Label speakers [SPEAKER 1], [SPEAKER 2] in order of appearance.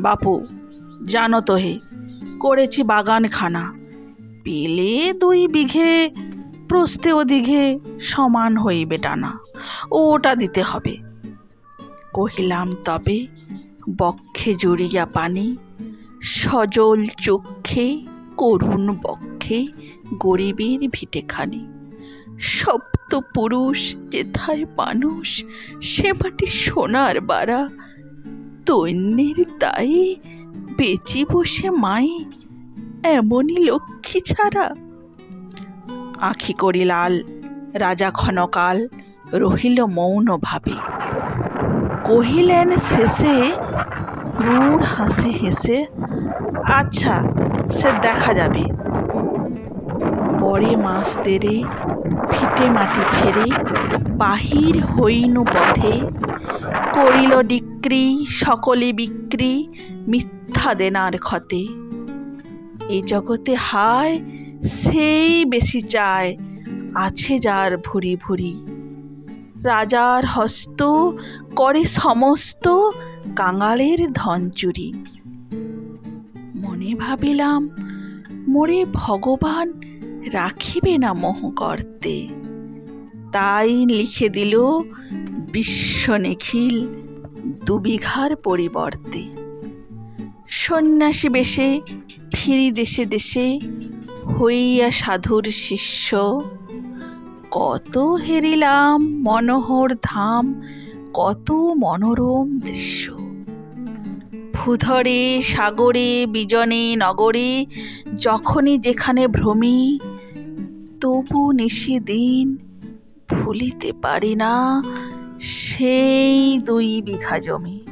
[SPEAKER 1] বাপু, জানো তো হে, করেছি বাগানখানা। পেলে দুই বিঘে প্রস্তে ওদিঘে সমান হইবে টানা, ওটা দিতে হবে। কহিলাম, তবে বক্ষে জড়িয়া পানি, সজল চক্ষে, করুণ বক্ষে, গরিবের ভিটেখানি। সপ্ত পুরুষ, যেথায় মানুষ, সে মাটি সোনার বাড়া দৈন্যের দায়ে বেচি বসে মাই এমনই লক্ষ্মী ছাড়া। আখি করি লাল, রাজা ক্ষণকাল রহিল মৌন ভাবে। কহিলেন, শেষে? ক্রূর হাসি হেসে আচ্ছা সে দেখা যাবে। পরে মাস তেরে, ফিটে মাটি ছেড়ে বাহির হইনু পথে। করিল ডিক্রি, সকলে বিক্রি, মিথ্যা দেনার ক্ষতে। এ জগতে হায়, সেই বেশি চায়, আছে যার ভুরি ভুরি রাজার হস্ত, করে সমস্ত, কাঙালের ধন চুরি। মনে ভাবিলাম, মোরে ভগবান রাখিবে না মোহ করতে তাই লিখে দিল বিশ্ব নিখিল দুবিঘার পরিবর্তে। সন্ন্যাসী বেশে, ফিরি দেশে দেশে হইয়া সাধুর শিষ্য। কত হেরিলাম মনোহর ধাম, কত মনোরম দৃশ্য। ভূধরে, সাগরে, বিজনে, নগরে, যখনই যেখানে ভ্রমি তবু নিশি দিন ভুলিতে পারি না সেই দুই বিঘা জমি।